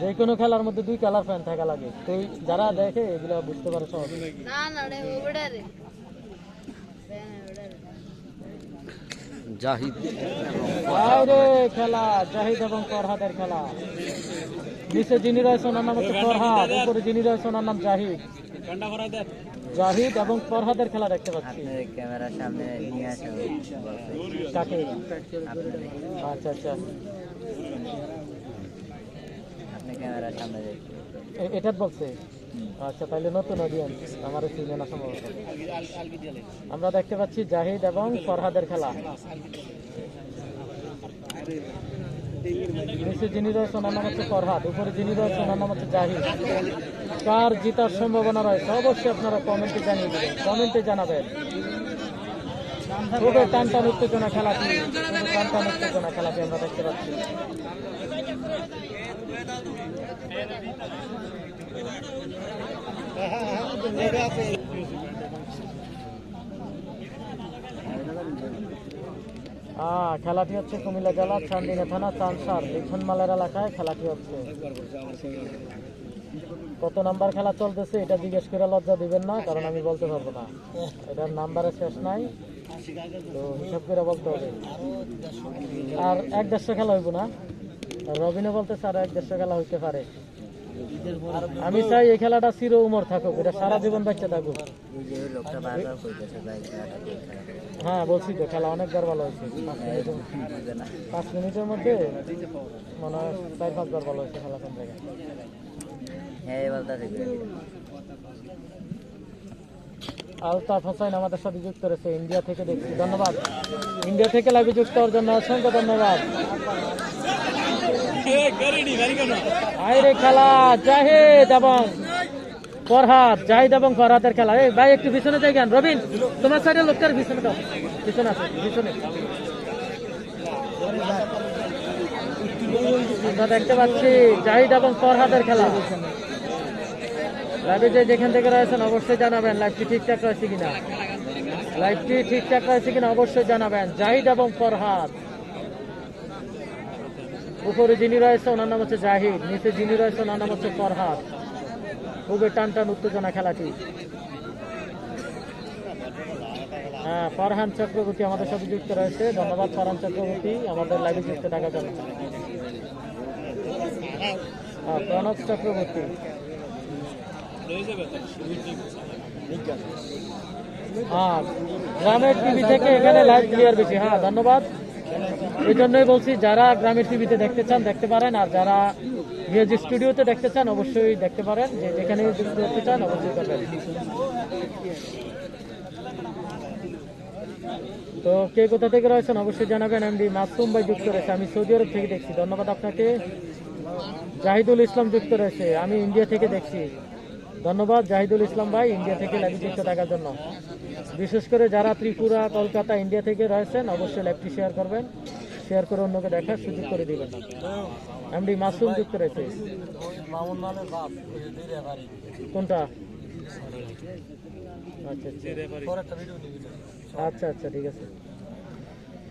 যে কোনো খেলার মধ্যে দুই কালার ফ্যান থাকা লাগে। তো যারা দেখে এগুলো বুঝতে পারে সহজ। না না রে জাহিদ বাইরে খেলা জাহিদ এবং ফরহাদের খেলা। নিচে যিনি রয়েছে ওনার নাম হচ্ছে ফরহাদ উপরে যিনি রয়েছে ওনার নাম জাহিদ। জাহিদ এবং ফরহাদের খেলা দেখতে পাচ্ছি। ক্যামেরার সামনে নিয়ে আসা আচ্ছা আচ্ছা। বলছে। আচ্ছা তাহলে নতুন আমার দেখতে পাচ্ছি জাহিদ এবং ফরহাদের খেলা। যিনি রয়েছে ওনার নাম হচ্ছে ফরহাদ, উপরে যিনি রয়েছে ওনার নাম হচ্ছে জাহিদ। কার জিতার সম্ভাবনা রয়েছে? অবশ্যই আপনারা কমেন্টে জানিয়ে দেবেন, কমেন্টে জানাবেন। খুবই টান টান উত্তেজনা খেলাটি টান উত্তেজনা খেলাটি আমরা দেখতে পাচ্ছি। খেলাটি হচ্ছে কুমিল্লা জেলা চান্দিনা থানা চানসার, লিখনমালের এলাকায় খেলাটি হচ্ছে। কত নাম্বার খেলা চলতেছে এটা জিজ্ঞেস করে লজ্জা দিবেন না, কারণ আমি বলতে পারব না। এটার নাম্বারের শেষ নাই, তো হিসাব করে বলতে হবে। আর এক দেড়শো খেলা হইব না। রবিনে বলতেছে আর এক দেড়শো খেলা হইতে পারে। আমি চাই এই খেলাটা চির উমর থাকুক এটা সারা জীবন বাচ্চা থাকুক। হ্যাঁ বলছি তো খেলা অনেকবার ভালো হয়েছে। পাঁচ মিনিটের মধ্যে মনে হয় চার পাঁচবার ভালো হয়েছে খেলা কোন জায়গায় আলতাফ হোসেন আমাদের সাথে যুক্ত রয়েছে ইন্ডিয়া থেকে দেখছি। ধন্যবাদ। ইন্ডিয়া থেকে লাইভে যুক্ত হওয়ার জন্য অসংখ্য ধন্যবাদ। আইরে খেলা, জাহিদ এবং ফরহাদ এবং ফরহাদের খেলা। এই ভাই, একটু পিছনে যাই কেন? রবিন, তোমার সাইডের লোকটার পিছনে দাও। পিছনে আছে, পিছনে। আমরা দেখতে পাচ্ছি জাহিদ এবং ফরহাদের খেলা। লাইভে যে যেখান থেকে রয়েছেন, অবশ্যই জানাবেন লাইভটি ঠিকঠাক রয়েছে কিনা। লাইভটি ঠিকঠাক রয়েছে কিনা, অবশ্যই জানাবেন। জাহিদ এবং ফরহাদ। উপরে যিনি রয়েছে ওনার নাম হচ্ছে জাহিদ নিচে যিনি রয়েছে ওনার নাম হচ্ছে ফরহাদ। খুবই টান টান উত্তেজনা খেলাটি। হ্যাঁ ফরহান চক্রবর্তী আমাদের সাথে যুক্ত রয়েছে। ধন্যবাদ ফরহান চক্রবর্তী আমাদের লাইভে যুক্ত থাকার জন্য। হ্যাঁ, প্রণব চক্রবর্তী। হ্যাঁ গ্রামের টিভি থেকে এখানে লাইভ ক্লিয়ার বেশি। হ্যাঁ ধন্যবাদ। এই জন্যই বলছি, যারা গ্রামের টিভিতে দেখতে চান, দেখতে পারেন। আর যারা মিউজিক স্টুডিওতে দেখতে চান, অবশ্যই দেখতে পারেন। যে যেখানে হতে চান, অবশ্যই করবেন তো কে কোথা থেকে রয়েছেন, অবশ্যই জানাবেন। এমডি মাসুম ভাই যুক্ত রয়েছে। আমি সৌদি আরব থেকে দেখছি। ধন্যবাদ আপনাকে। জাহিদুল ইসলাম যুক্ত রয়েছে। আমি ইন্ডিয়া থেকে দেখছি। ধন্যবাদ জাহিদুল ইসলাম ভাই ইন্ডিয়া থেকে লাইভে যুক্ত থাকার জন্য। বিশেষ করে যারা ত্রিপুরা, কলকাতা ইন্ডিয়া থেকে রয়েছেন, অবশ্যই লাইভটি শেয়ার করবেন। শেয়ার করে অন্যকে দেখার সুযোগ করে দিবেন। এমডি মাসুম যুক্ত রয়েছে কোনটা? আচ্ছা আচ্ছা। আচ্ছা আচ্ছা ঠিক আছে।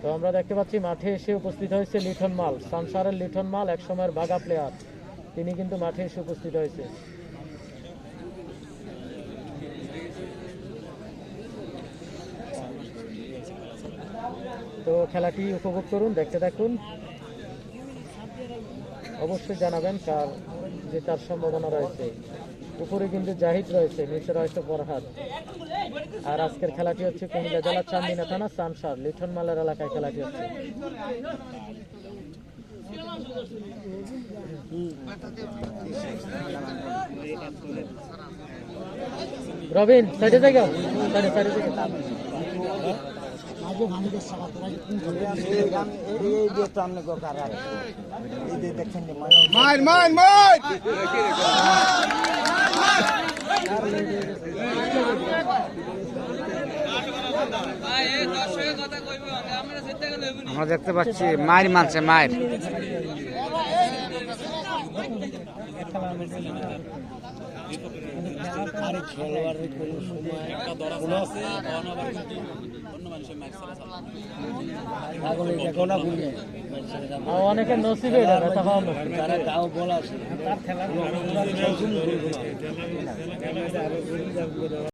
তো আমরা দেখতে পাচ্ছি মাঠে এসে উপস্থিত হয়েছে লিঠন মাল। সংসারের লিঠন মাল এক সময়ের বাগা প্লেয়ার তিনি কিন্তু মাঠে এসে উপস্থিত হয়েছে। তো খেলাটি উপভোগ করুন, দেখতে থাকুন। অবশ্যই জানাবেন কার, যে তার সম্ভাবনা রয়েছে। উপরে কিন্তু জাহিদ রয়েছে, নিচে রয়েছে ফরহাদ। আর আজকের খেলাটি হচ্ছে কুমিল্লা জেলার চান্দিনা থানা, সানসার লিটন মালের এলাকায় খেলাটি হচ্ছে। রবিন সাইডে গাও সাইডে সাইডে মার মার মার আমরা দেখতে পাচ্ছি মায়ের মানছে মায়ের খেলোয়াড়ের কোনো সময় হয়ে অনেকের নসিবে। তারা বলা আছে